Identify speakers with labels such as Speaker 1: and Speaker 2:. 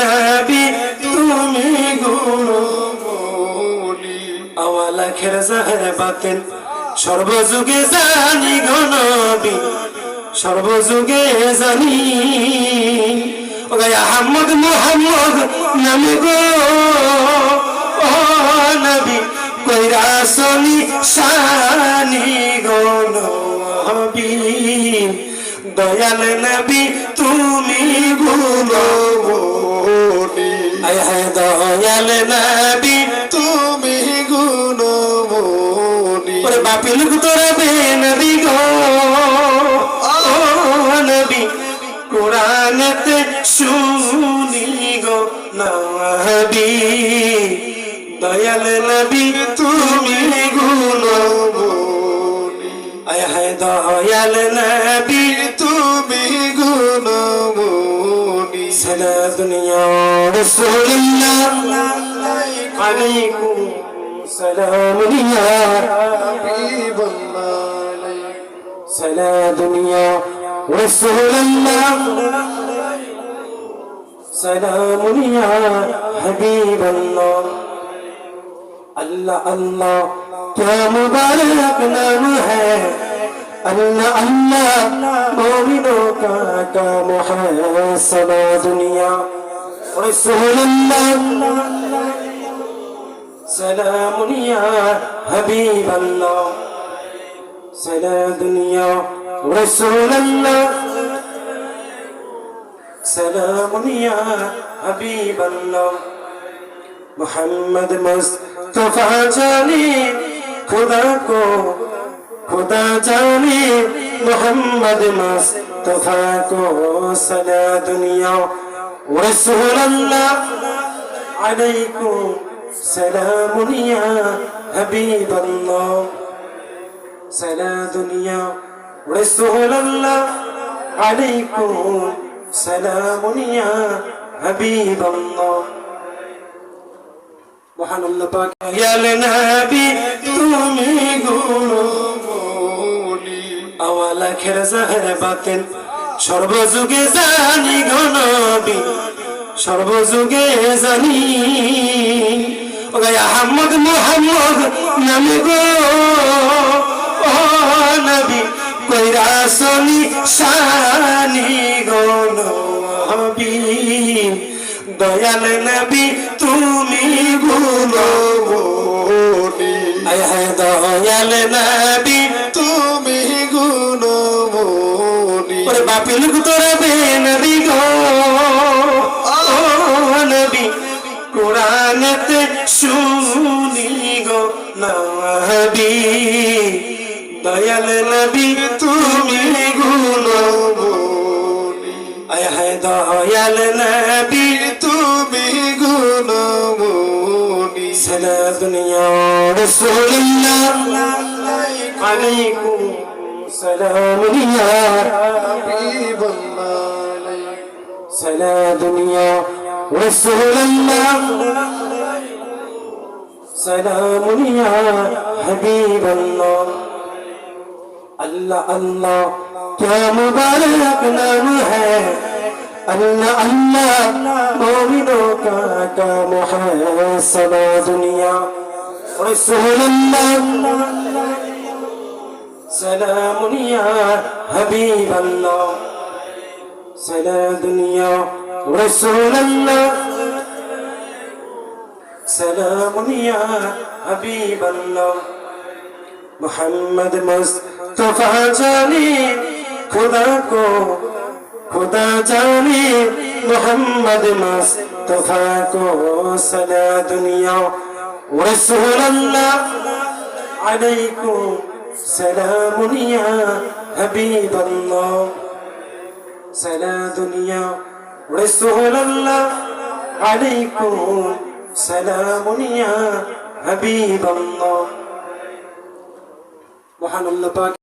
Speaker 1: নবী, তুমি গুরু সর্বযুগে জানি গনবী সর্বযুগে জানি। আহমদ মোহাম্মদ নামে গো নবী, কইরা সনি দয়াল নবী তুমি ভুলো আয় দয়াল নবী
Speaker 2: তুমি গুণমণি ওরে
Speaker 1: বাপি লোক তোরা বে নবী গো। ও নবী কোরআনতে শুনি দয়াল নবী,
Speaker 2: তুমি গুণমণি। সারা
Speaker 1: দুনিয়া রাসূলুল্লাহ, আলাইকুম সালাম। দুনিয়া
Speaker 2: হাবিবাল্লাহ
Speaker 1: সারা দুনিয়া রাসূলুল্লাহ, সালাম দুনিয়া হাবিবাল্লাহ। اللہ اللہ کیا مبارک نام ہے اللہ اللہ مومنوں کا کام ہے سنا دنیا رسول اللہ سلام يا حبيب الله. سلام دنیا رسول الله. سلام يا حبيب الله. محمد مصطفیٰ جانی خدا کو خدا جانے محمد مصطفیٰ کو سلا دنیا رسول اللہ علیکم سلام یا حبیب اللہ سلا دنیا رسول اللہ علیکم سلام یا حبیب اللہ মহান আল্লাহ পাক গেলেন নবী তুমি গুরু আওয়ালা খের জাহের বাতেন সর্বযুগে জানি সর্বযুগে জানি। আহমদ মোহাম্মদ নামে গো, ও নবী, কইরা সনি গো নবী। দয়াল নবী, তুমি গুলো দয়াল নবী ওরে বাপি লোক তোরা বে নবী গো। নবী, কোরআনতে শুনি গো নবী। দয়াল নবী, তুমি
Speaker 2: গুণমণি
Speaker 1: আয় হায় দয়াল নবী,
Speaker 2: তুমি গুণমণি
Speaker 1: সালা দুনিয়া রাসূলুল্লাহ
Speaker 2: আলাইকুম
Speaker 1: سلام يا
Speaker 2: حبيب الله
Speaker 1: سلا دنيا رسول الله سلام يا حبيب الله اللہ اللہ کیا مبارک نام ہے اللہ اللہ مومنوں کا کام ہے سلا دنیا رسول اللہ سلام يا حبيب الله. سلام دنيا رسول الله. سلام يا حبيب الله. محمد مصطفى جاني خدا کو خدا جاني. محمد مصطفى کو دنيا رسول الله. عليكم سلام يا حبيب الله سلام يا رسول الله عليكم سلام يا حبيب الله মহান আল্লাহ